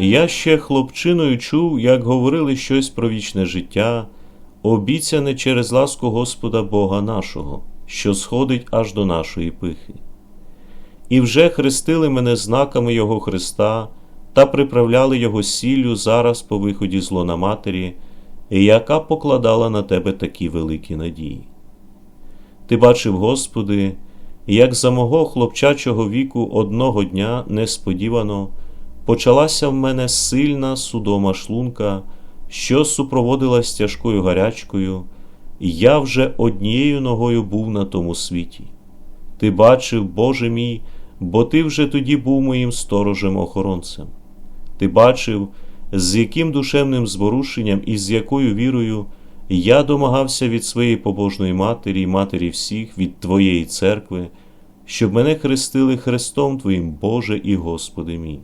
Я ще хлопчиною чув, як говорили щось про вічне життя, обіцяне через ласку Господа Бога нашого, що сходить аж до нашої пихи. І вже хрестили мене знаками Його Христа та приправляли Його сіллю зараз по виході з лона матері, яка покладала на тебе такі великі надії. Ти бачив, Господи, як за мого хлопчачого віку одного дня несподівано почалася в мене сильна судома шлунка, що супроводилась тяжкою гарячкою, і я вже однією ногою був на тому світі. Ти бачив, Боже мій, бо ти вже тоді був моїм сторожем охоронцем. Ти бачив, з яким душевним зворушенням і з якою вірою я домагався від своєї побожної матері матері всіх, від Твоєї церкви, щоб мене хрестили Христом Твоїм, Боже і Господи мій.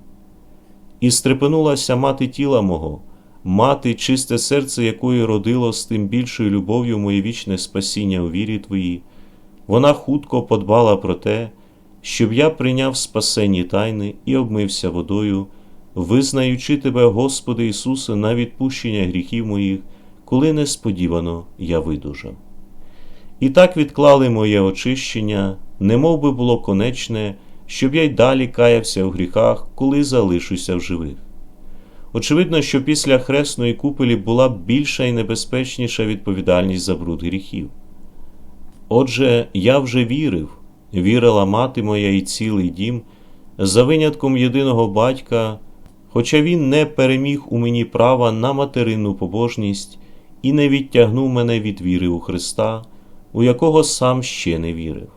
І стрепенулася мати тіла мого, мати, чисте серце якої родило з тим більшою любов'ю моє вічне спасіння у вірі Твоїй, вона хутко подбала про те, щоб я прийняв спасенні тайни і обмився водою, визнаючи Тебе, Господи Ісусе, на відпущення гріхів моїх, коли несподівано я видужав. І так відклали моє очищення, немов би було конечне, щоб я й далі каявся в гріхах, коли залишуся в живих. Очевидно, що після хресної купелі була більша і небезпечніша відповідальність за бруд гріхів. Отже, я вже вірив, вірила мати моя і цілий дім, за винятком єдиного батька, хоча він не переміг у мені права на материнну побожність і не відтягнув мене від віри у Христа, у якого сам ще не вірив.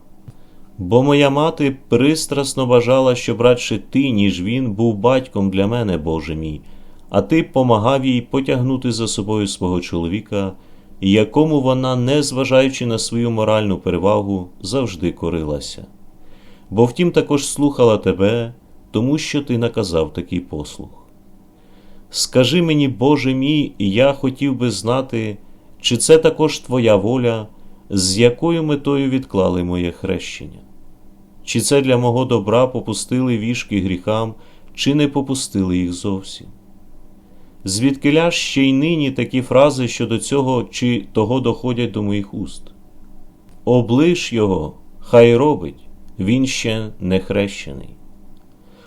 Бо моя мати пристрасно бажала, щоб радше ти, ніж він, був батьком для мене, Боже мій, а ти помагав їй потягнути за собою свого чоловіка, якому вона, незважаючи на свою моральну перевагу, завжди корилася. Бо втім також слухала тебе, тому що ти наказав такий послух. Скажи мені, Боже мій, я хотів би знати, чи це також Твоя воля, з якою метою відклали моє хрещення? Чи це для мого добра попустили вішки гріхам, чи не попустили їх зовсім? Звідкиля ще й нині такі фрази щодо цього чи того доходять до моїх уст? Облиш його, хай робить, він ще не хрещений.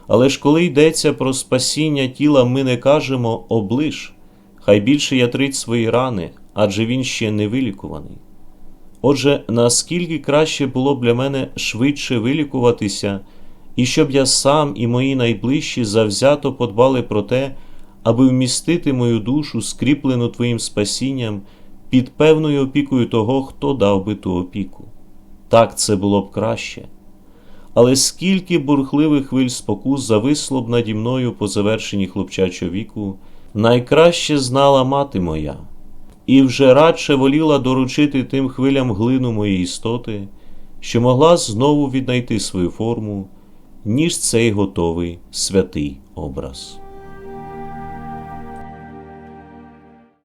Але ж коли йдеться про спасіння тіла, ми не кажемо облиш, хай більше ятрить свої рани, адже він ще не вилікуваний. Отже, наскільки краще було б для мене швидше вилікуватися, і щоб я сам і мої найближчі завзято подбали про те, аби вмістити мою душу, скріплену Твоїм спасінням, під певною опікою того, хто дав би ту опіку. Так це було б краще. Але скільки бурхливих хвиль спокус зависло б наді мною по завершенні хлопчачого віку, найкраще знала мати моя і вже радше воліла доручити тим хвилям глину моєї істоти, що могла знову віднайти свою форму, ніж цей готовий святий образ.